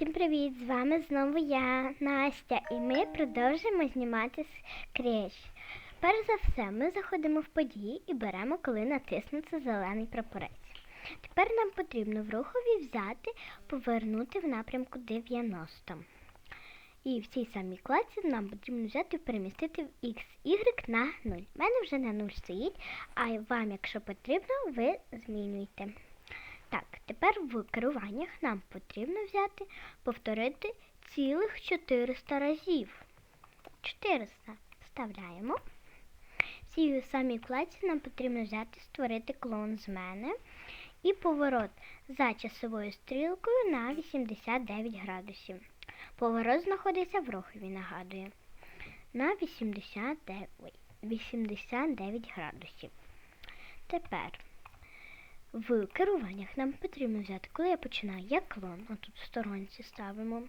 Всім привіт! З вами знову я, Настя, і ми продовжуємо знімати скрещ. Перш за все, ми заходимо в події і беремо, коли натиснеться зелений прапорець. Тепер нам потрібно в рухові взяти, повернути в напрямку 90. І в цій самій клаці нам потрібно взяти і перемістити в X, Y на 0. У мене вже на 0 стоїть, а вам, якщо потрібно, ви змінюєте. Так, тепер в керуваннях нам потрібно взяти, повторити цілих 400 разів. 400 вставляємо. В цій самій вкладці нам потрібно взяти, створити клон з мене і поворот за часовою стрілкою на 89 градусів. Поворот знаходиться в рухові, нагадую, на 89, 89 градусів. Тепер в керуваннях нам потрібно взяти, коли я починаю, як клон, отут в сторонці ставимо.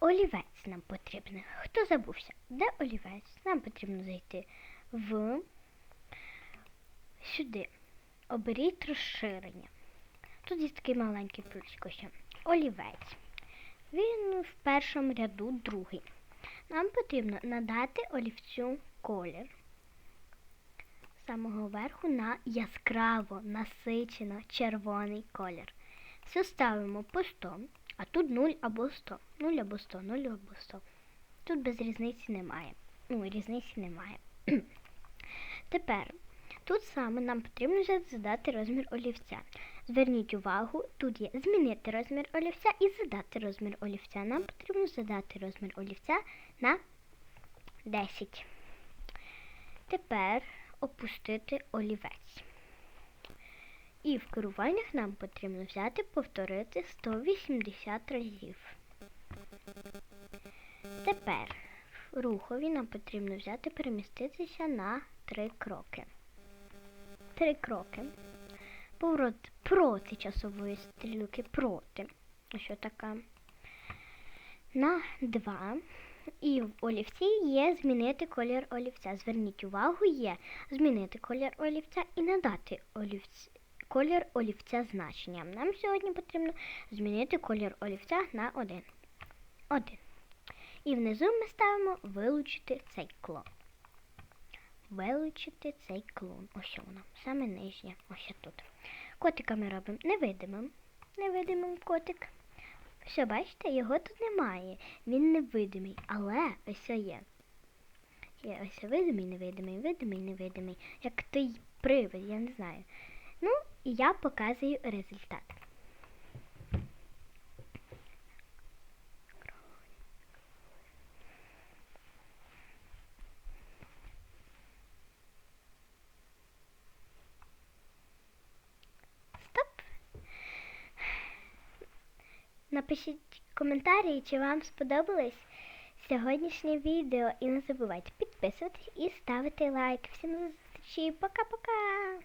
Олівець нам потрібен. Хто забувся? Де олівець? Нам потрібно зайти в сюди. Оберіть розширення. Тут є такий маленький плюско ще. Олівець. Він в першому ряду другий. Нам потрібно надати олівцю колір самого верху на яскраво насичено червоний колір. Все ставимо по 100, а тут 0 або 100. 0 або 100, 0 або 100. Тут без різниці немає. Ну, різниці немає. Тепер тут саме нам потрібно вже задати розмір олівця. Зверніть увагу, тут є змінити розмір олівця і задати розмір олівця. Нам потрібно задати розмір олівця на 10. Тепер опустити олівець. І в керуваннях нам потрібно взяти повторити 180 разів. Тепер в рухові нам потрібно взяти переміститися на 3 кроки. 3 кроки. Поворот проти часової стрілки проти. Що така? На 2. І в олівці є змінити колір олівця. Зверніть увагу, є змінити колір олівця і надати олівць... колір олівця значенням. Нам сьогодні потрібно змінити колір олівця на 1. 1. І внизу ми ставимо вилучити цей клон. Вилучити цей клон. Ось воно, саме нижнє, ось тут. Котика ми робимо невидимим. Невидимим котик. Все, бачите, його тут немає. Він невидимий, але ось є. Є ось видимий, невидимий, видимий, невидимий. Як той привид, я не знаю. Ну, і я показую результат. Напишіть коментарі, чи вам сподобалось сьогоднішнє відео. І не забувайте підписуватись і ставити лайк. Всім до зустрічі. Пока-пока!